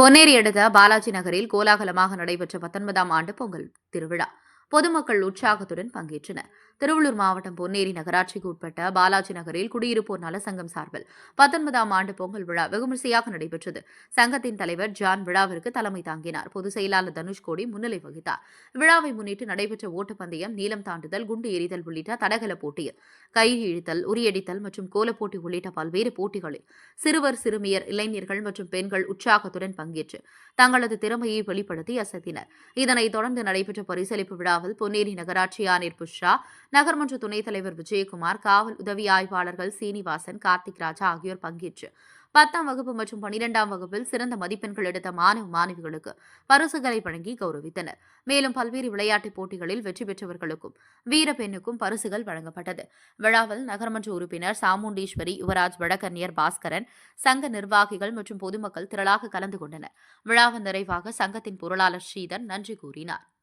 பொன்னேரி அடுத்த பாலாஜி நகரில் கோலாகலமாக நடைபெற்ற பத்தொன்பதாம் ஆண்டு பொங்கல் திருவிழா. பொதுமக்கள் உற்சாகத்துடன் பங்கேற்றனர். திருவள்ளூர் மாவட்டம் பொன்னேரி நகராட்சிக்கு உட்பட்ட பாலாஜி நகரில் குடியிருப்போர் நலசங்கம் சார்பில் பத்தொன்பதாம் ஆண்டு பொங்கல் விழா வெகுமரிசையாக நடைபெற்றது. சங்கத்தின் தலைவர் ஜான் விழாவிற்கு தலைமை தாங்கினார். பொதுச் செயலாளர் தனுஷ்கோடி முன்னிலை வகித்தார். விழாவை முன்னிட்டு நடைபெற்ற ஓட்டப்பந்தயம் நீளம் தாண்டுதல் குண்டு எறிதல் உள்ளிட்ட தடகள போட்டியில் கயிறு இழுத்தல் உரியடித்தல் மற்றும் கோலப்போட்டி உள்ளிட்ட பல்வேறு போட்டிகளில் சிறுவர் சிறுமியர் இளைஞர்கள் மற்றும் பெண்கள் உற்சாகத்துடன் பங்கேற்று தங்களது திறமையை வெளிப்படுத்தி அசத்தினர். இதனைத் தொடர்ந்து நடைபெற்ற பரிசளிப்பு விழாவில் பொன்னேரி நகராட்சி ஆணையர் புஷ்ரா நகர்மன்ற துணைத் தலைவர் விஜயகுமார் காவல் உதவி ஆய்வாளர்கள் சீனிவாசன் கார்த்திக் ராஜா ஆகியோர் பங்கேற்று பத்தாம் வகுப்பு மற்றும் பனிரெண்டாம் வகுப்பில் சிறந்த மதிப்பெண்கள் எடுத்த மாணவ மாணவிகளுக்கு பரிசுகளை வழங்கி கௌரவித்தனர். மேலும் பல்வேறு விளையாட்டுப் போட்டிகளில் வெற்றி பெற்றவர்களுக்கும் வீரப்பெண்ணுக்கும் பரிசுகள் வழங்கப்பட்டது. விழாவில் நகர்மன்ற உறுப்பினர் சாமுண்டீஸ்வரி யுவராஜ் வடகன்னியர் பாஸ்கரன் சங்க நிர்வாகிகள் மற்றும் பொதுமக்கள் திரளாக கலந்து கொண்டனர். விழாவின் நிறைவாக சங்கத்தின் பொருளாளர் ஸ்ரீதர் நன்றி கூறினார்.